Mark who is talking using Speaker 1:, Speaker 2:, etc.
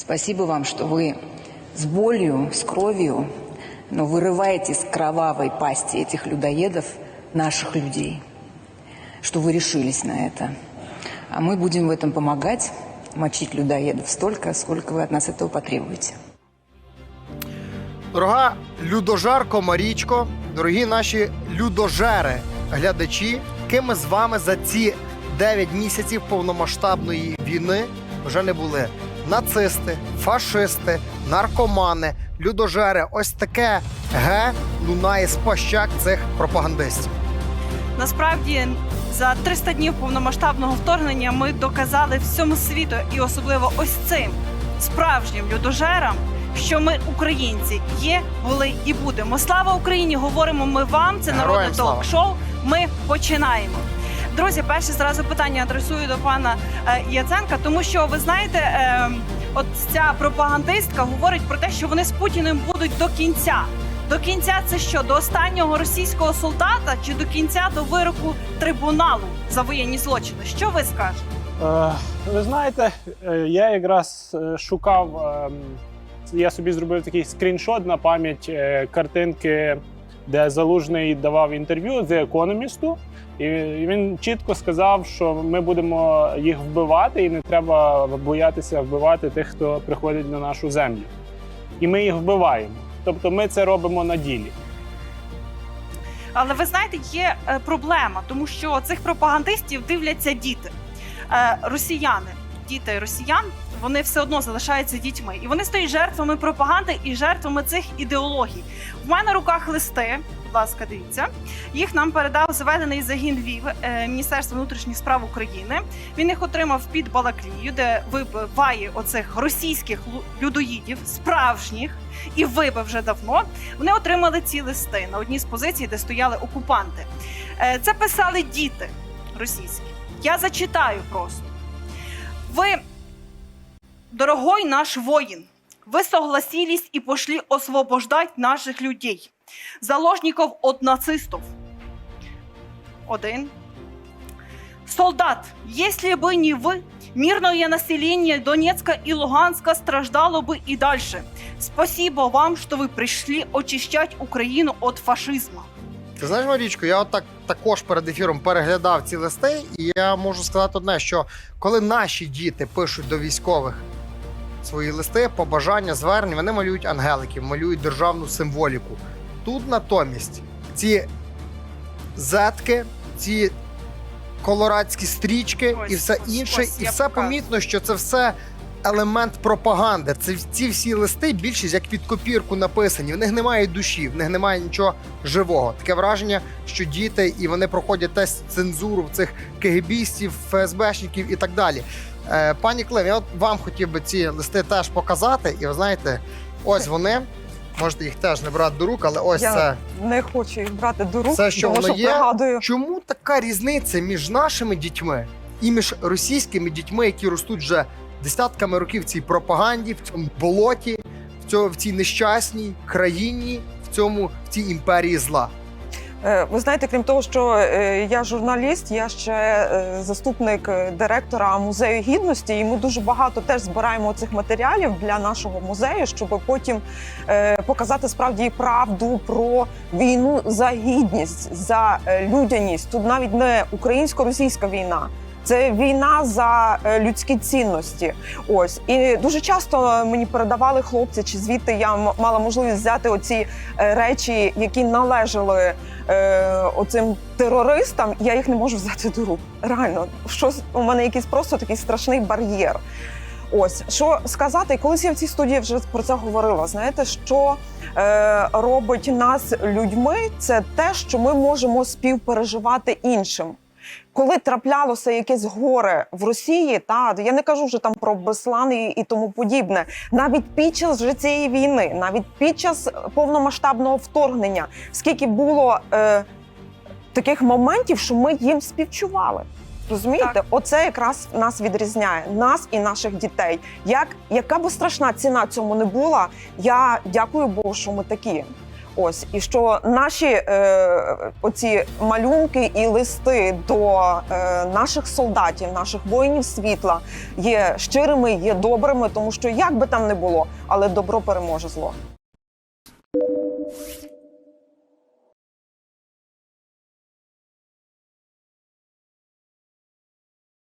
Speaker 1: Спасибо вам, что вы с болью, с кровью, но вырываете из кровавой пасти этих людоедов наших людей, что вы решились на это. А мы будем в этом помогать, мочить людоедов столько, сколько вы от нас этого потребуете.
Speaker 2: Дорога людожарко Марічко, дорогі наші людожери, глядачі, ким ми з вами за ці 9 місяців повномасштабної війни вже не були. Нацисти, фашисти, наркомани, людожери. Ось таке ге лунає з пащак цих пропагандистів.
Speaker 3: Насправді за 300 днів повномасштабного вторгнення ми доказали всьому світу, і особливо ось цим справжнім людожерам, що ми українці є, були і будемо. Слава Україні! Говоримо ми вам. Це народне ток-шоу. Ми починаємо. Друзі, перше зразу питання адресую до пана е, Яценка, тому що ви знаєте, е, от ця пропагандистка говорить про те, що вони з Путіним будуть до кінця. До кінця це що? До останнього російського солдата чи до кінця до вироку трибуналу за воєнні злочини? Що ви скажете?
Speaker 4: Е, Ви знаєте, е, я якраз шукав. ем, Я собі зробив такий скріншот на пам'ять картинки, де Залужний давав інтерв'ю The Economist, і він чітко сказав, що ми будемо їх вбивати, і не треба боятися вбивати тих, хто приходить на нашу землю. І ми їх вбиваємо. Тобто ми це робимо на ділі.
Speaker 3: Але ви знаєте, є е, проблема, тому що цих пропагандистів дивляться діти, Е, росіяни, діти росіян. Вони все одно залишаються дітьми, і вони стають жертвами пропаганди і жертвами цих ідеологій. В мене руках листи. Будь ласка, дивіться. Їх нам передав заведений загін Львів е, Міністерства внутрішніх справ України. Він їх отримав під Балаклію, де вибиває оцих російських людоїдів, справжніх, і вибив вже давно. Вони отримали ці листи на одній з позицій, де стояли окупанти. Е, Це писали діти російські. Я зачитаю просто. Ви, дорогой наш воїн, ви согласились и пошли освобождать наших людей, заложников от нацистов. Один. Солдат, если бы не вы, мирное население Донецка и Луганска страждало бы и дальше. Спасибо вам, что вы пришли очищать Украину от фашизма.
Speaker 2: Ти знаєш, Марічко, я от так також перед ефіром переглядав ці листи, і я можу сказати одне, що коли наші діти пишуть до військових свої листи, побажання, звернення, вони малюють ангеликів, малюють державну символіку. Тут натомість ці зетки, ці колорадські стрічки
Speaker 3: Ось,
Speaker 2: і все інше,
Speaker 3: ось,
Speaker 2: і все
Speaker 3: показую.
Speaker 2: помітно, що це все. Елемент пропаганди. Це ці всі листи більшість як під копірку написані. В них немає душі, в них немає нічого живого. Таке враження, що діти і вони проходять тест цензуру в цих КГБістів, ФСБшників і так далі. Е, пані Клим, я от вам хотів би ці листи теж показати, і ви знаєте, ось вони. Можете їх теж не брати до рук, але ось
Speaker 5: Я
Speaker 2: це.
Speaker 5: не хочу їх брати до рук,
Speaker 2: Все, що
Speaker 5: тому
Speaker 2: воно
Speaker 5: що
Speaker 2: є,
Speaker 5: пригадую.
Speaker 2: Чому така різниця між нашими дітьми і між російськими дітьми, які ростуть вже десятками років в цій пропаганді, в цьому болоті, в цьому в цій нещасній країні, в цьому в цій імперії зла?
Speaker 5: Е, Ви знаєте, крім того, що е, я журналіст, я ще е, заступник директора музею гідності, і ми дуже багато теж збираємо цих матеріалів для нашого музею, щоб потім показати справді правду про війну за гідність, за людяність. Тут навіть не українсько-російська війна. Це війна за е, людські цінності. Ось і дуже часто мені передавали хлопці, чи звідти я мала можливість взяти оці е, речі, які належали е, оцим терористам. Я їх не можу взяти до рук. Реально, щось у мене якийсь просто такий страшний бар'єр. Ось що сказати, колись я в цій студії вже про це говорила. Знаєте, що е, робить нас людьми, це те, що ми можемо співпереживати іншим. Коли траплялося якесь горе в Росії, та я не кажу вже там про Беслан і, і тому подібне. Навіть під час вже цієї війни, навіть під час повномасштабного вторгнення, скільки було е, таких моментів, що ми їм співчували. Розумієте,
Speaker 3: Так.
Speaker 5: оце якраз нас відрізняє нас і наших дітей. Як яка би страшна ціна цьому не була, я дякую Богу, що ми такі. Ось і що наші е, оці малюнки і листи до е, наших солдатів, наших воїнів світла є щирими, є добрими, тому що як би там не було, але добро переможе зло.